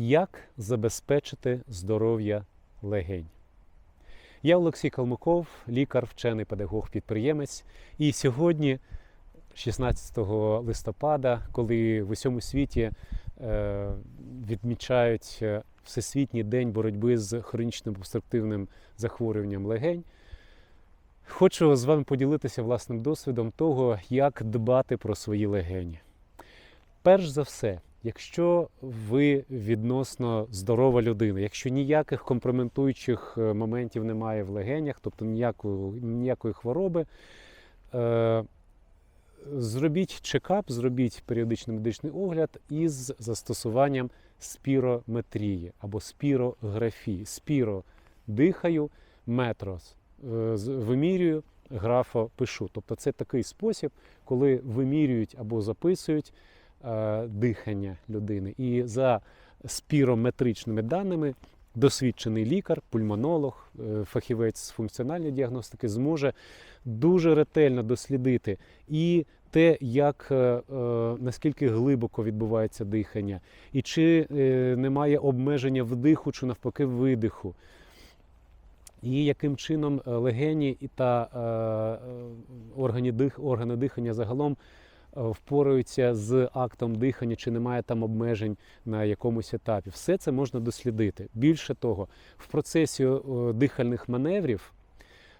Як забезпечити здоров'я легень? Я Олексій Калмуков, лікар, вчений педагог, підприємець. І сьогодні, 16 листопада, коли в усьому світі е, відмічають е, Всесвітній день боротьби з хронічним обструктивним захворюванням легень, хочу з вами поділитися власним досвідом того, як дбати про свої легені. Перш за все, якщо ви відносно здорова людина, якщо ніяких компрометуючих е, моментів немає в легенях, тобто ніякої, ніякої хвороби, е, зробіть чекап, зробіть періодичний медичний огляд із застосуванням спірометрії або спірографії. Спіро дихаю, метрос е, вимірюю, графо пишу. Тобто це такий спосіб, коли вимірюють або записують дихання людини. І за спірометричними даними досвідчений лікар, пульмонолог, е, фахівець з функціональної діагностики зможе дуже ретельно дослідити і те, як е, е, наскільки глибоко відбувається дихання, і чи е, немає обмеження вдиху, чи навпаки видиху. І яким чином е, легені та е, е, органи, дих, органи дихання загалом е, впораються з актом дихання, чи немає там обмежень на якомусь етапі. Все це можна дослідити. Більше того, в процесі е, дихальних маневрів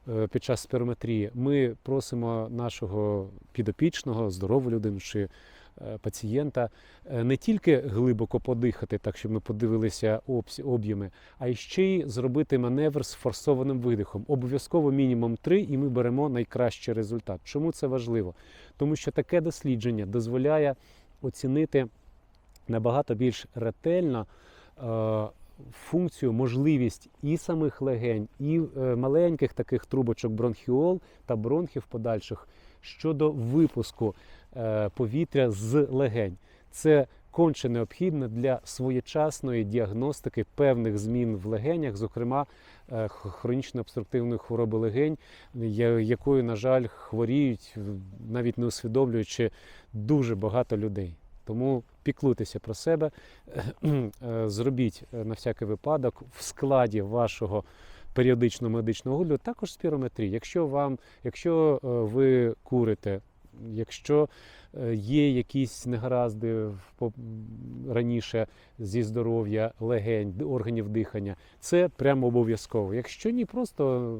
е, під час спірометрії ми просимо нашого підопічного, здорову людину чи е, пацієнта е, не тільки глибоко подихати, так щоб ми подивилися об'єми, а ще й зробити маневр з форсованим видихом. Обов'язково мінімум 3, і ми беремо найкращий результат. Чому це важливо? Тому що таке дослідження дозволяє оцінити набагато більш ретельно е, функцію, можливість і самих легень, і е, маленьких таких трубочок бронхіол та бронхів подальших щодо випуску е, повітря з легень. Це конче необхідно для своєчасної діагностики певних змін в легенях, зокрема е, хронічно обструктивної хвороби легень, якою, на жаль, хворіють, навіть не усвідомлюючи дуже багато людей. Тому піклуйтеся про себе, е, зробіть е, на всякий випадок в складі вашого періодичного медичного огляду також спірометрії. Якщо вам, якщо е, ви курите, якщо є якісь негаразди раніше зі здоров'я легень, органів дихання, це прямо обов'язково. Якщо ні, просто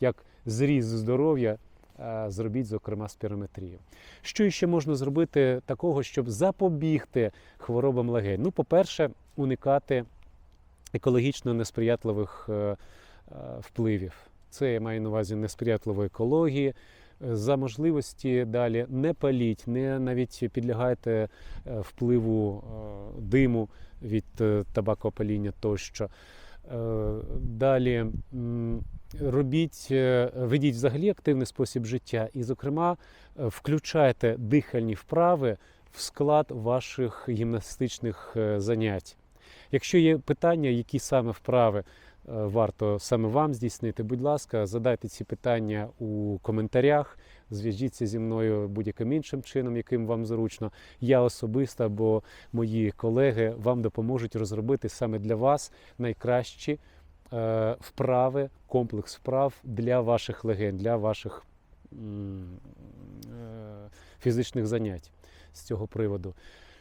як зріз здоров'я, зробіть, зокрема, спірометрію. Що ще можна зробити такого, щоб запобігти хворобам легень? Ну, по-перше, уникати екологічно несприятливих е, е, впливів. Це я маю на увазі несприятливої екології. Е, За можливості далі не паліть, не навіть підлягайте е, впливу е, диму від е, табакопаління тощо. Далі робіть, е, ведіть взагалі активний спосіб життя, і, зокрема, е, включайте дихальні вправи в склад ваших гімнастичних е, занять. Якщо є питання, які саме вправи варто саме вам здійснити, будь ласка, задайте ці питання у коментарях, зв'яжіться зі мною будь-яким іншим чином, яким вам зручно. Я особисто або мої колеги вам допоможуть розробити саме для вас найкращі е, вправи, комплекс вправ для ваших легень, для ваших е, фізичних занять з цього приводу.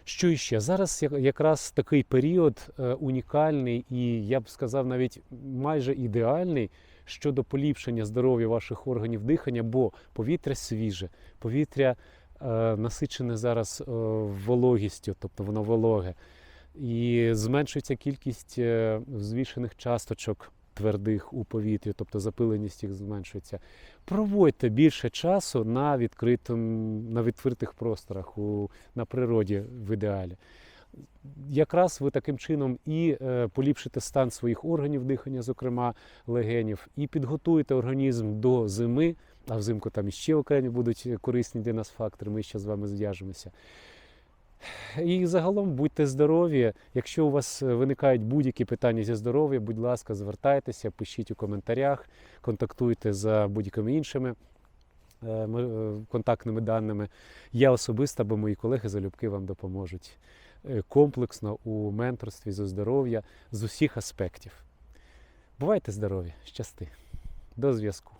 Що іще? Зараз якраз такий період е, унікальний і я б сказав навіть майже ідеальний щодо поліпшення здоров'я ваших органів дихання, бо повітря свіже, повітря е, насичене зараз е, вологістю, тобто воно вологе, і зменшується кількість взвішених часточок твердих у повітрі, тобто запиленість їх зменшується. Проводьте більше часу на відкритим, на відкритих просторах у, на природі в ідеалі. Якраз ви таким чином і е, поліпшите стан своїх органів дихання, зокрема легенів, і підготуєте організм до зими, а взимку там іще окремі будуть корисні для нас фактори, ми ще з вами зв'яжемося. І загалом будьте здорові. Якщо у вас е, виникають будь-які питання зі здоров'я, будь ласка, звертайтеся, пишіть у коментарях, контактуйте за будь-якими іншими е, е, контактними даними. Я особисто або мої колеги залюбки вам допоможуть. комплексно у менторстві за здоров'я з усіх аспектів. Бувайте здорові, щасти. До зв'язку.